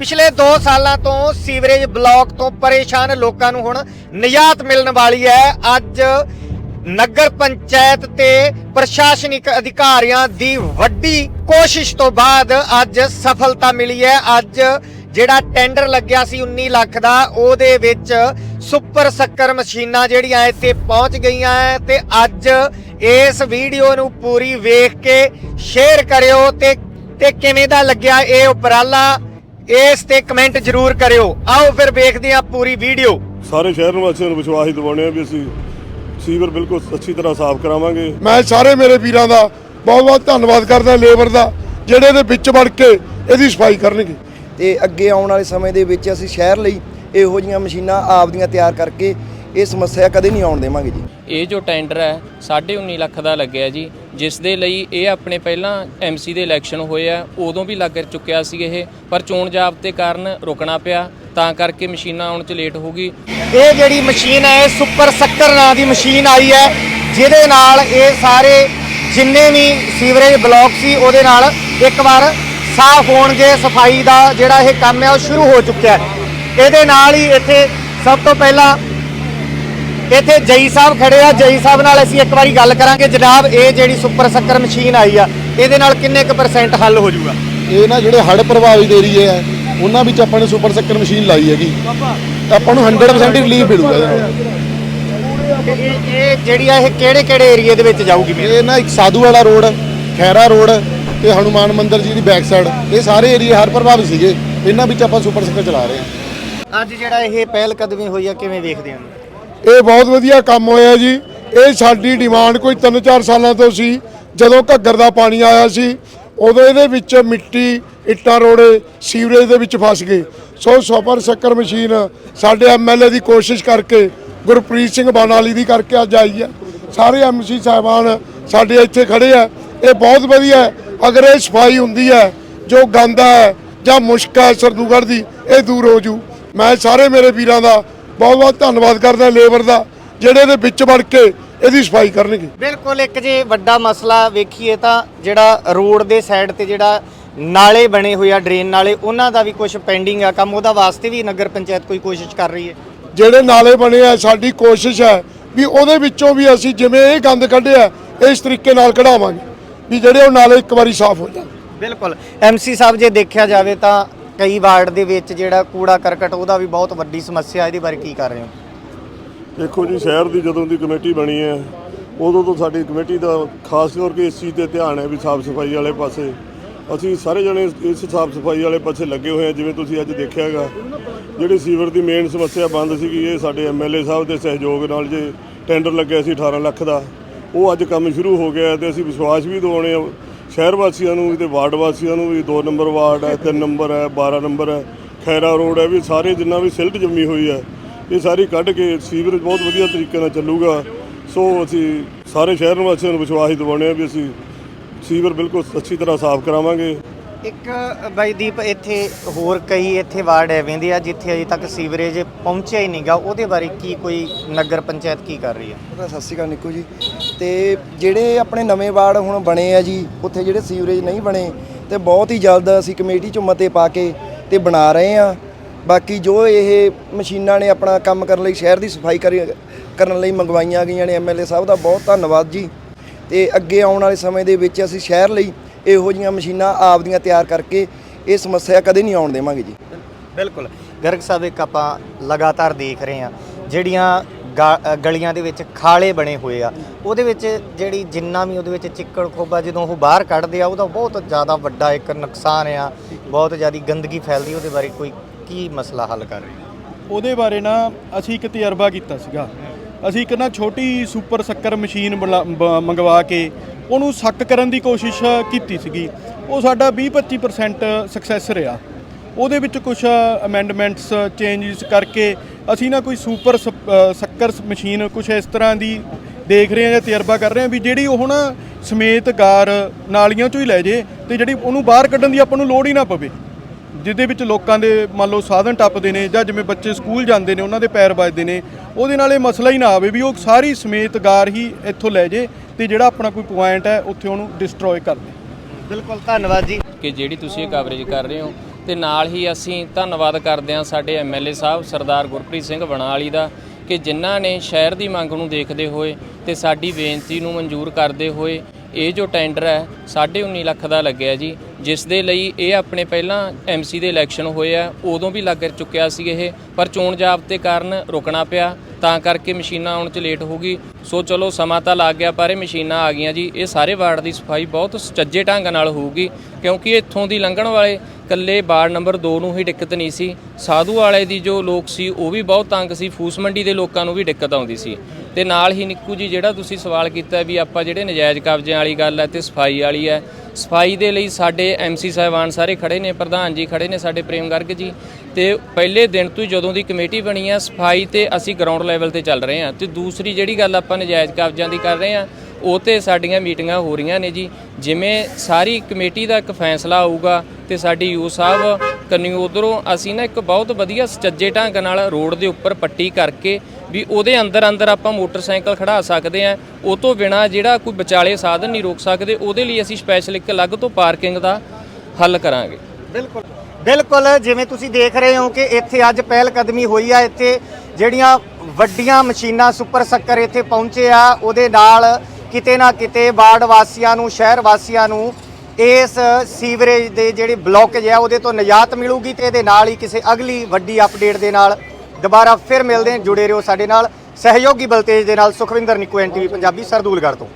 ਪਿਛਲੇ 2 ਸਾਲਾਂ ਤੋਂ ਸੀਵਰੇਜ ਬਲਾਕ ਤੋਂ ਪਰੇਸ਼ਾਨ ਲੋਕਾਂ ਨੂੰ ਹੁਣ ਨਿਜਾਤ ਮਿਲਣ ਵਾਲੀ ਹੈ। ਅੱਜ ਨਗਰ ਪੰਚਾਇਤ ਤੇ ਪ੍ਰਸ਼ਾਸਨਿਕ ਅਧਿਕਾਰੀਆਂ ਦੀ ਵੱਡੀ ਕੋਸ਼ਿਸ਼ ਤੋਂ ਬਾਅਦ ਅੱਜ ਸਫਲਤਾ ਮਿਲੀ ਹੈ। ਅੱਜ ਜਿਹੜਾ ਟੈਂਡਰ ਲੱਗਿਆ ਸੀ 19 ਲੱਖ ਦਾ, ਉਹਦੇ ਵਿੱਚ ਸੁਪਰ ਸ਼ੱਕਰ ਮਸ਼ੀਨਾਂ ਜਿਹੜੀਆਂ ਇੱਥੇ ਪਹੁੰਚ ਗਈਆਂ ਹੈ ਤੇ ਅੱਜ ਇਸ ਵੀਡੀਓ ਨੂੰ ਪੂਰੀ ਵੇਖ ਕੇ ਸ਼ੇਅਰ ਕਰਿਓ ਤੇ ਤੇ ਕਿਵੇਂ ਦਾ ਲੱਗਿਆ ਇਹ ਉਪਰਾਲਾ? ਇਸ ਤੇ ਕਮੈਂਟ ਜ਼ਰੂਰ ਕਰਿਓ। ਆਓ ਫਿਰ ਵੇਖਦੇ ਹਾਂ ਪੂਰੀ ਵੀਡੀਓ। ਸਾਰੇ ਸ਼ਹਿਰ ਨਿਵਾਸੀਆਂ ਨੂੰ ਵਿਸ਼ਵਾਸ ਹੀ ਦਿਵਾਉਂਦੇ ਆ ਵੀ ਅਸੀਂ ਸੀਵਰ ਬਿਲਕੁਲ ਅੱਛੀ ਤਰ੍ਹਾਂ ਸਾਫ਼ ਕਰਾਵਾਂਗੇ। ਮੈਂ ਸਾਰੇ ਮੇਰੇ ਵੀਰਾਂ ਦਾ ਬਹੁਤ ਬਹੁਤ ਧੰਨਵਾਦ ਕਰਦਾ ਲੇਬਰ ਦਾ ਜਿਹੜੇ ਇਹਦੇ ਵਿੱਚ ਵੜ ਕੇ ਇਹਦੀ ਸਫ਼ਾਈ ਕਰਨਗੇ। ਤੇ ਅੱਗੇ ਆਉਣ ਵਾਲੇ ਸਮੇਂ ਦੇ ਵਿੱਚ ਅਸੀਂ ਸ਼ਹਿਰ ਲਈ ਇਹੋ ਜੀਆਂ ਮਸ਼ੀਨਾਂ ਆਪਦੀਆਂ ਤਿਆਰ ਕਰਕੇ ਇਹ ਸਮੱਸਿਆ ਕਦੇ ਨਹੀਂ ਆਉਣ ਦੇਵਾਂਗੇ ਜੀ। ਇਹ ਜੋ ਟੈਂਡਰ ਹੈ 19.5 ਲੱਖ ਦਾ ਲੱਗਿਆ ਜੀ। ਜਿਸ ਦੇ ਲਈ ਇਹ ਆਪਣੇ ਪਹਿਲਾਂ ਐਮਸੀ ਦੇ ਇਲੈਕਸ਼ਨ ਹੋਏ ਆ ਉਦੋਂ ਵੀ ਲੱਗ ਚੁੱਕਿਆ ਸੀ ਇਹ ਪਰ ਚੋਣ ਜਾਬਤੇ ਕਾਰਨ ਰੁਕਣਾ ਪਿਆ। ਤਾਂ ਕਰਕੇ ਮਸ਼ੀਨਾਂ ਆਉਣ 'ਚ ਲੇਟ ਹੋ ਗਈ। ਇਹ ਜਿਹੜੀ ਮਸ਼ੀਨ ਹੈ ਇਹ ਸੁਪਰ ਸ਼ੱਕਰ ਨਾਂ ਦੀ ਮਸ਼ੀਨ ਆਈ ਹੈ ਜਿਹਦੇ ਨਾਲ ਇਹ ਸਾਰੇ ਜਿੰਨੇ ਵੀ ਸੀਵਰੇਜ ਬਲਾਕ ਸੀ ਉਹਦੇ ਨਾਲ ਇੱਕ ਵਾਰ ਸਾਫ਼ ਹੋਣਗੇ ਸਫ਼ਾਈ ਦਾ ਜਿਹੜਾ ਇਹ ਕੰਮ ਹੈ ਉਹ ਸ਼ੁਰੂ ਹੋ ਚੁੱਕਿਆ ਹੈ। ਇਹਦੇ ਨਾਲ ਹੀ ਇੱਥੇ ਸਭ ਤੋਂ ਪਹਿਲਾਂ ਇੱਥੇ ਜਈ ਸਾਹਿਬ ਖੜੇ ਆ। ਜਈ ਸਾਹਿਬ ਨਾਲ ਅਸੀਂ ਇੱਕ ਵਾਰੀ ਗੱਲ ਕਰਾਂਗੇ। ਜਨਾਬ ਇਹ ਜਿਹੜੀ ਸੁਪਰ ਸ਼ੱਕਰ ਮਸ਼ੀਨ ਆਈ ਆ ਇਹਦੇ ਨਾਲ ਕਿੰਨੇ ਕੁ ਪਰਸੈਂਟ ਹੱਲ ਹੋ ਜਾਊਗਾ? ਇਹ ਨਾ ਜਿਹੜੇ ਹੜ੍ਹ ਪ੍ਰਭਾਵਿਤ ਏਰੀਏ ਆ ਉਹਨਾਂ ਵਿੱਚ ਆਪਾਂ ਨੇ ਸੁਪਰ ਸੈਕਰ ਮਸ਼ੀਨ ਲਾਈ ਹੈਗੀ। ਆਪਾਂ ਨੂੰ 100% ਰਿਲੀਫ ਮਿਲੂਗਾ ਇਹਦੇ। ਨਾਲ ਤੇ ਇਹ ਇਹ ਜਿਹੜੀ ਆ ਇਹ ਕਿਹੜੇ ਕਿਹੜੇ ਏਰੀਏ ਦੇ ਵਿੱਚ ਜਾਊਗੀ ਮੇਰੇ ਇਹ ਨਾ ਇੱਕ ਸਾਧੂ ਵਾਲਾ ਰੋਡ ਖੈਰਾ ਰੋਡ ਤੇ ਹਨੂਮਾਨ ਮੰਦਿਰ ਜੀ ਦੀ ਬੈਕ ਸਾਈਡ ਇਹ ਸਾਰੇ ਏਰੀਏ ਹੜ੍ਹ ਪ੍ਰਭਾਵਿਤ ਸੀਗੇ। ਇਹਨਾਂ ਵਿੱਚ ਆਪਾਂ ਸੁਪਰ ਸੈਕਰ ਚਲਾ ਰਹੇ ਹਾਂ। ਅੱਜ ਜਿਹੜਾ ਇਹ ਪਹਿਲ ਕਦਮੀ ਹੋਈ ਆ ਕਿਵੇਂ ਵੇਖਦੇ ਹੋ? ਇਹ ਬਹੁਤ ਵਧੀਆ ਕੰਮ ਹੋਇਆ ਜੀ। ਇਹ ਸਾਡੀ ਡਿਮਾਂਡ ਕੋਈ 3-4 ਸਾਲਾਂ ਤੋਂ ਸੀ। ਜਦੋਂ ਘੱਗਰ ਦਾ ਪਾਣੀ ਆਇਆ ਸੀ, ਉਦੋਂ ਇਹਦੇ ਵਿੱਚ ਮਿੱਟੀ, ਇੱਟਾਂ, ਰੋੜੇ, ਸੀਵਰੇਜ ਦੇ ਵਿੱਚ ਫਸ ਗਏ। ਸੋ ਸੁਪਰ ਸ਼ੱਕਰ ਮਸ਼ੀਨ ਸਾਡੇ ਐਮਐਲਏ ਦੀ ਕੋਸ਼ਿਸ਼ ਕਰਕੇ, ਗੁਰਪ੍ਰੀਤ ਸਿੰਘ ਬਾਨਾਲੀ ਦੀ ਕਰਕੇ ਅੱਜ ਆਈ ਹੈ। ਸਾਰੇ ਐਮਸੀ ਸਾਹਿਬਾਨ ਸਾਡੇ ਇੱਥੇ ਖੜੇ ਆ। ਇਹ ਬਹੁਤ ਵਧੀਆ ਅਗਰ ਇਹ ਸਫ਼ਾਈ ਹੁੰਦੀ ਹੈ, ਜੋ ਗੰਦ ਹੈ ਜਾਂ ਮੁਸ਼ਕ ਹੈ ਸਰਦੂਗੜ੍ਹ ਦੀ, ਇਹ ਦੂਰ ਹੋ ਜੂ। ਮੈਂ ਸਾਰੇ ਮੇਰੇ ਵੀਰਾਂ ਦਾ ਬਹੁਤ ਬਹੁਤ ਧੰਨਵਾਦ ਕਰਦਾ ਲੇਬਰ ਦਾ ਜਿਹੜੇ ਇਹਦੇ ਵਿੱਚ ਵੜ ਕੇ ਇਹਦੀ ਸਫ਼ਾਈ ਕਰਨਗੇ। ਬਿਲਕੁਲ ਇੱਕ ਜੇ ਵੱਡਾ ਮਸਲਾ ਵੇਖੀਏ ਤਾਂ ਜਿਹੜਾ ਰੋਡ ਦੇ ਸਾਈਡ ਤੇ ਜਿਹੜਾ ਨਾਲੇ ਬਣੇ ਹੋਏ ਆ ਡਰੇਨ ਨਾਲੇ ਉਹਨਾਂ ਦਾ ਵੀ ਕੁਝ ਪੈਂਡਿੰਗ ਆ ਕੰਮ ਉਹਦਾ ਵਾਸਤੇ ਵੀ ਨਗਰ ਪੰਚਾਇਤ ਕੋਈ ਕੋਸ਼ਿਸ਼ ਕਰ ਰਹੀ ਹੈ। ਜਿਹੜੇ ਨਾਲੇ ਬਣੇ ਆ ਸਾਡੀ ਕੋਸ਼ਿਸ਼ ਹੈ ਵੀ ਉਹਦੇ ਵਿੱਚੋਂ ਵੀ ਅਸੀਂ ਜਿਵੇਂ ਇਹ ਗੰਦ ਕੱਢਿਆ ਇਸ ਤਰੀਕੇ ਨਾਲ ਕਢਾਵਾਂਗੇ ਵੀ ਜਿਹੜੇ ਉਹ ਨਾਲੇ ਇੱਕ ਵਾਰੀ ਸਾਫ਼ ਹੋ ਜਾਣ। ਬਿਲਕੁਲ ਐਮਸੀ ਸਾਹਿਬ ਜੇ ਦੇਖਿਆ ਜਾਵੇ ਤਾਂ ਕਈ ਵਾਰਡ ਦੇ ਵਿੱਚ ਜਿਹੜਾ ਕੂੜਾ ਕਰਕਟ, ਉਹਦਾ ਵੀ ਬਹੁਤ ਵੱਡੀ ਸਮੱਸਿਆ ਇਹਦੇ ਬਾਰੇ ਕੀ ਕਰ ਰਹੇ ਹੋ? ਦੇਖੋ ਜੀ, ਸ਼ਹਿਰ ਦੀ ਜਦੋਂ ਦੀ ਕਮੇਟੀ ਬਣੀ ਹੈ, ਉਦੋਂ ਤੋਂ ਸਾਡੀ ਕਮੇਟੀ ਦਾ ਖਾਸ ਕਰਕੇ ਇਸ ਚੀਜ਼ ਤੇ ਧਿਆਨ ਹੈ ਵੀ ਸਾਫ਼ ਸਫ਼ਾਈ ਵਾਲੇ ਪਾਸੇ। ਅਸੀਂ ਸਾਰੇ ਜਣੇ ਇਸ ਸਾਫ਼ ਸਫ਼ਾਈ ਵਾਲੇ ਪਾਸੇ ਲੱਗੇ ਹੋਏ ਹਾਂ, ਜਿਵੇਂ ਤੁਸੀਂ ਅੱਜ ਦੇਖਿਆ ਹੈਗਾ। ਜਿਹੜੀ ਸੀਵਰ ਦੀ ਮੇਨ ਸਮੱਸਿਆ ਬੰਦ ਸੀਗੀ, ਇਹ ਸਾਡੇ ਐਮਐਲਏ ਸਾਹਿਬ ਦੇ ਸਹਿਯੋਗ ਨਾਲ ਜੇ ਟੈਂਡਰ ਲੱਗਿਆ ਸੀ 18 ਲੱਖ ਦਾ, ਉਹ ਅੱਜ ਕੰਮ ਸ਼ੁਰੂ ਹੋ ਗਿਆ ਤੇ ਅਸੀਂ ਵਿਸ਼ਵਾਸ ਵੀ ਦਿਵਾਉਣੇ ਆ ਸ਼ਹਿਰ ਵਾਸੀਆਂ ਨੂੰ ਵੀ ਤੇ ਵਾਰਡ ਵਾਸੀਆਂ ਨੂੰ ਵੀ 2 ਨੰਬਰ ਵਾਰਡ ਹੈ 3 ਨੰਬਰ ਹੈ 12 ਨੰਬਰ ਹੈ, ਖੈਰਾ ਰੋਡ ਹੈ, ਵੀ ਸਾਰੇ ਜਿੰਨਾ ਵੀ ਸਿਲਟ ਜੰਮੀ ਹੋਈ ਹੈ, ਇਹ ਸਾਰੀ ਕੱਢ ਕੇ ਸੀਵਰੇਜ ਬਹੁਤ ਵਧੀਆ ਤਰੀਕੇ ਨਾਲ ਚੱਲੂਗਾ। ਸੋ ਅਸੀਂ ਸਾਰੇ ਸ਼ਹਿਰ ਵਾਸੀਆਂ ਨੂੰ ਵਿਸ਼ਵਾਸ ਹੀ ਦਿਵਾਉਣੇ ਆ ਵੀ ਅਸੀਂ ਸੀਵਰ ਬਿਲਕੁਲ ਅੱਛੀ ਤਰ੍ਹਾਂ ਸਾਫ਼ ਕਰਾਵਾਂਗੇ। ਇੱਕ, ਬਾਈ ਦੀਪ, ਇੱਥੇ ਹੋਰ ਕਈ ਇੱਥੇ ਵਾਰਡ ਐਵੇਂ ਦੇ ਆ ਜਿੱਥੇ ਅਜੇ ਤੱਕ ਸੀਵਰੇਜ ਪਹੁੰਚਿਆ ਹੀ ਨਹੀਂਗਾ। ਉਹਦੇ ਬਾਰੇ ਕੀ ਕੋਈ ਨਗਰ ਪੰਚਾਇਤ ਕੀ ਕਰ ਰਹੀ ਹੈ? ਉਹਦਾ ਸਤਿ ਸ਼੍ਰੀ ਅਕਾਲ ਨਿੱਕੂ ਜੀ। ਤੇ ਜਿਹੜੇ ਆਪਣੇ ਨਵੇਂ ਵਾਰਡ ਹੁਣ ਬਣੇ ਆ ਜੀ, ਉੱਥੇ ਜਿਹੜੇ ਸੀਵਰੇਜ ਨਹੀਂ ਬਣੇ, ਤੇ ਬਹੁਤ ਹੀ ਜਲਦ ਅਸੀਂ ਕਮੇਟੀ 'ਚੋਂ ਮਤੇ ਪਾ ਕੇ ਤੇ ਬਣਾ ਰਹੇ ਆ। ਬਾਕੀ ਜੋ ਇਹ ਮਸ਼ੀਨਾਂ ਨੇ ਆਪਣਾ ਕੰਮ ਕਰਨ ਲਈ, ਸ਼ਹਿਰ ਦੀ ਸਫ਼ਾਈ ਕਰੀ- ਕਰਨ ਲਈ ਮੰਗਵਾਈਆਂ ਗਈਆਂ ਨੇ ਐਮਐਲਏ ਸਾਹਿਬ ਦਾ, ਬਹੁਤ ਧੰਨਵਾਦ ਜੀ। ਤੇ ਅੱਗੇ ਆਉਣ ਵਾਲੇ ਸਮੇਂ ਦੇ ਵਿੱਚ ਅਸੀਂ ਸ਼ਹਿਰ ਲਈ ਇਹੋ ਜੀਆਂ ਮਸ਼ੀਨਾਂ ਆਪਦੀਆਂ ਤਿਆਰ ਕਰਕੇ ਇਹ ਸਮੱਸਿਆ ਕਦੇ ਨਹੀਂ ਆਉਣ ਦੇਵਾਂਗੇ ਜੀ। ਬਿਲਕੁਲ। ਗਰਗ ਸਾਹਿਬ ਇੱਕ ਆਪਾਂ ਲਗਾਤਾਰ ਦੇਖ ਰਹੇ ਆ ਜਿਹੜੀਆਂ ਗਲੀਆਂ ਦੇ ਵਿੱਚ ਖਾਲੇ ਬਣੇ ਹੋਏ ਆ ਉਹਦੇ ਵਿੱਚ ਜਿਹੜੀ ਜਿੰਨਾ ਵੀ ਉਹਦੇ ਵਿੱਚ ਚਿੱਕੜ ਖੋਬਾ ਜਦੋਂ ਉਹ ਬਾਹਰ ਕੱਢਦੇ ਆ ਉਹਦਾ ਬਹੁਤ ਜ਼ਿਆਦਾ ਵੱਡਾ ਇੱਕ ਨੁਕਸਾਨ ਆ ਬਹੁਤ ਜ਼ਿਆਦਾ ਗੰਦਗੀ ਫੈਲਦੀ ਉਹਦੇ ਬਾਰੇ ਕੋਈ ਕੀ ਮਸਲਾ ਹੱਲ ਕਰ ਰਹੀ? ਹੈ ਉਹਦੇ ਬਾਰੇ ਨਾ ਅਸੀਂ ਇੱਕ ਤਜਰਬਾ ਕੀਤਾ ਸੀਗਾ। ਅਸੀਂ ਇੱਕ ਨਾ ਛੋਟੀ ਸੁਪਰ ਸ਼ੱਕਰ ਮਸ਼ੀਨ ਬਲਾ- ਬ- ਮੰਗਵਾ ਕੇ ਉਹਨੂੰ ਸੱਕ ਕਰਨ ਦੀ ਕੋਸ਼ਿਸ਼ ਕੀਤੀ ਸੀਗੀ। ਉਹ ਸਾਡਾ 20-25% ਸਕਸੈਸ ਰਿਹਾ। ਉਹਦੇ ਵਿੱਚ ਕੁਝ ਅਮੈਂਡਮੈਂਟਸ ਚੇਂਜਸ ਕਰਕੇ ਅਸੀਂ ਨਾ ਕੋਈ ਸੁਪਰ ਸ- ਸ਼ੱਕਰ ਮਸ਼ੀਨ ਕੁਝ ਇਸ ਤਰ੍ਹਾਂ ਦੀ ਦੇਖ ਰਹੇ ਹਾਂ ਜਾਂ ਤਜਰਬਾ ਕਰ ਰਹੇ ਹਾਂ ਵੀ ਜਿਹੜੀ ਉਹ ਨਾ ਸਮੇਤ ਗਾਰ ਨਾਲੀਆਂ ਚੋਂ ਹੀ ਲੈ ਜੇ ਤੇ ਜਿਹੜੀ ਉਹਨੂੰ ਬਾਹਰ ਕੱਢਣ ਦੀ ਆਪਾਂ ਨੂੰ ਲੋੜ ਹੀ ਨਾ ਪਵੇ। ਜਿਹਦੇ ਵਿੱਚ ਲੋਕਾਂ ਦੇ ਮੰਨ ਲਓ ਸਾਧਨ ਟੱਪਦੇ ਨੇ ਜਾਂ ਜਿਵੇਂ ਬੱਚੇ ਸਕੂਲ ਜਾਂਦੇ ਨੇ, ਉਹਨਾਂ ਦੇ ਪੈਰ ਵੱਜਦੇ ਨੇ, ਉਹਦੇ ਨਾਲ ਇਹ ਮਸਲਾ ਹੀ ਨਾ ਆਵੇ ਵੀ ਉਹ ਸਾਰੀ ਸਮੇਤ ਗਾਰ ਹੀ ਇੱਥੋਂ ਲੈ ਜੇ ਤੇ ਜਿਹੜਾ ਆਪਣਾ ਕੋਈ ਪੁਆਇੰਟ ਹੈ ਉੱਥੇ ਉਹਨੂੰ ਡਿਸਟਰੋਏ ਕਰ ਦੇ ਬਿਲਕੁਲ ਧੰਨਵਾਦ ਜੀ। ਕਿ ਜਿਹੜੀ ਤੁਸੀਂ ਇਹ ਕਵਰੇਜ ਕਰ ਰਹੇ ਹੋ ਤੇ ਨਾਲ ਹੀ ਅਸੀਂ ਧੰਨਵਾਦ ਕਰਦੇ ਹਾਂ ਸਾਡੇ ਐਮਐਲਏ ਸਾਹਿਬ ਸਰਦਾਰ ਗੁਰਪ੍ਰੀਤ ਸਿੰਘ ਬਣਾਲੀ ਦਾ ਕਿ ਜਿਨ੍ਹਾਂ ਨੇ ਸ਼ਹਿਰ ਦੀ ਮੰਗ ਨੂੰ ਦੇਖਦੇ ਹੋਏ ਤੇ ਸਾਡੀ ਬੇਨਤੀ ਨੂੰ ਮਨਜ਼ੂਰ ਕਰਦੇ ਹੋਏ ਇਹ ਜੋ ਟੈਂਡਰ ਹੈ 19.5 ਲੱਖ ਦਾ ਲੱਗਿਆ ਜੀ ਜਿਸ ਦੇ ਲਈ ਇਹ ਆਪਣੇ ਪਹਿਲਾਂ ਐਮਸੀ ਦੇ ਇਲੈਕਸ਼ਨ ਹੋਏ ਆ ਉਦੋਂ ਵੀ ਲੱਗ ਚੁੱਕਿਆ ਸੀ ਇਹ ਪਰ ਚੋਣ ਜਾਬਤੇ ਕਾਰਨ ਰੁਕਣਾ ਪਿਆ। ਤਾਂ ਕਰਕੇ ਮਸ਼ੀਨਾਂ ਆਉਣ 'ਚ ਲੇਟ ਹੋ ਗਈ। ਸੋ ਚਲੋ ਸਮਾਂ ਤਾਂ ਲੱਗ ਗਿਆ, ਪਰ ਇਹ ਮਸ਼ੀਨਾਂ ਆ ਗਈਆਂ ਜੀ। ਇਹ ਸਾਰੇ ਵਾਰਡ ਦੀ ਸਫ਼ਾਈ ਬਹੁਤ ਸੁਚੱਜੇ ਢੰਗ ਨਾਲ ਹੋਊਗੀ, ਕਿਉਂਕਿ ਇੱਥੋਂ ਦੀ ਲੰਘਣ ਵਾਲੇ ਕੱਲੇ ਵਾਰਡ ਨੰਬਰ 2 ਨੂੰ ਹੀ ਦਿੱਕਤ ਨਹੀਂ ਸੀ। ਸਾਧੂ ਵਾਲੇ ਦੀ ਜੋ ਲੋਕ ਸੀ, ਉਹ ਵੀ ਬਹੁਤ ਤੰਗ ਸੀ। ਫੂਸ ਮੰਡੀ ਦੇ ਲੋਕਾਂ ਨੂੰ ਵੀ ਦਿੱਕਤ ਆਉਂਦੀ ਸੀ। ਤੇ ਨਾਲ ਹੀ ਨਿੱਕੂ ਜੀ, ਜਿਹੜਾ ਤੁਸੀਂ ਸਵਾਲ ਕੀਤਾ ਵੀ ਆਪਾਂ ਜਿਹੜੇ ਨਜਾਇਜ਼ ਕਬਜ਼ਿਆਂ ਵਾਲੀ ਗੱਲ ਹੈ ਤੇ ਸਫ਼ਾਈ ਵਾਲੀ ਹੈ, ਸਫ਼ਾਈ ਦੇ ਲਈ ਸਾਡੇ ਐਮਸੀ ਸਾਹਿਬਾਨ ਸਾਰੇ ਖੜੇ ਨੇ, ਪ੍ਰਧਾਨ ਜੀ ਖੜੇ ਨੇ ਸਾਡੇ ਪ੍ਰੇਮ ਗਰਗ ਜੀ, ਤੇ ਪਹਿਲੇ ਦਿਨ ਤੋਂ ਹੀ ਜਦੋਂ ਦੀ ਕਮੇਟੀ ਬਣੀ ਹੈ, ਸਫ਼ਾਈ ਤੇ ਅਸੀਂ ਗਰਾਊਂਡ ਲੈਵਲ ਤੇ ਚੱਲ ਰਹੇ ਹਾਂ ਤੇ ਦੂਸਰੀ ਜਿਹੜੀ ਗੱਲ ਆਪਾਂ ਨਜਾਇਜ਼ ਕਬਜ਼ਿਆਂ ਦੀ ਕਰ ਰਹੇ ਹਾਂ, ਉਹ ਤੇ ਸਾਡੀਆਂ ਮੀਟਿੰਗਾਂ ਹੋ ਰਹੀਆਂ ਨੇ ਜੀ, ਜਿਵੇਂ ਸਾਰੀ ਕਮੇਟੀ ਦਾ ਇੱਕ ਫੈਸਲਾ ਆਊਗਾ ਤੇ ਸਾਡੀ ਯੂ ਸਾਹਿਬ ਕੰਨੀ ਉਧਰੋਂ ਅਸੀਂ ਨਾ ਇੱਕ ਬਹੁਤ ਵਧੀਆ ਸੁਚੱਜੇ ਢੰਗ ਨਾਲ ਰੋਡ ਦੇ ਉੱਪਰ ਪੱਟੀ ਕਰਕੇ ਵੀ ਉਹਦੇ ਅੰਦਰ ਅੰਦਰ ਆਪਾਂ ਮੋਟਰਸਾਈਕਲ ਖੜਾ ਸਕਦੇ ਆ ਉਹ ਤੋਂ ਬਿਨਾ ਜਿਹੜਾ ਕੋਈ ਵਿਚਾਲੇ ਸਾਧਨ ਨਹੀਂ ਰੋਕ ਸਕਦੇ, ਉਹਦੇ ਲਈ ਅਸੀਂ ਸਪੈਸ਼ਲ ਇੱਕ ਅਲੱਗ ਤੋਂ ਪਾਰਕਿੰਗ ਦਾ ਹੱਲ ਕਰਾਂਗੇ। ਬਿਲਕੁਲ ਬਿਲਕੁਲ, ਜਿਵੇਂ ਤੁਸੀਂ ਦੇਖ ਰਹੇ ਹੋ ਕਿ ਇੱਥੇ ਅੱਜ ਪਹਿਲ ਕਦਮੀ ਹੋਈ ਆ, ਇੱਥੇ ਜਿਹੜੀਆਂ ਵੱਡੀਆਂ ਮਸ਼ੀਨਾਂ ਸੁਪਰ ਸੱਕਰ ਇੱਥੇ ਪਹੁੰਚੇ ਆ, ਉਹਦੇ ਨਾਲ ਕਿਤੇ ਨਾ ਕਿਤੇ ਵਾਰਡ ਵਾਸੀਆਂ ਨੂੰ, ਸ਼ਹਿਰ ਵਾਸੀਆਂ ਨੂੰ ਇਸ ਸੀਵਰੇਜ ਦੇ ਜਿਹੜੇ ਬਲੌਕੇਜ ਆ, ਉਹਦੇ ਤੋਂ ਨਿਜਾਤ ਮਿਲੂਗੀ ਤੇ ਇਹਦੇ ਨਾਲ ਹੀ ਕਿਸੇ ਅਗਲੀ ਵੱਡੀ ਅਪਡੇਟ ਦੇ ਨਾਲ ਦੁਬਾਰਾ ਫਿਰ ਮਿਲਦੇ ਹਾਂ। ਜੁੜੇ ਰਹੋ ਸਾਡੇ ਨਾਲ। ਸਹਿਯੋਗੀ ਬਲਤੇਜ ਦੇ ਨਾਲ ਸੁਖਵਿੰਦਰ ਨਿੱਕੂ ਐਨਟੀਵੀ ਪੰਜਾਬੀ, ਸਰਦੂਲਗੜ੍ਹ ਤੋਂ।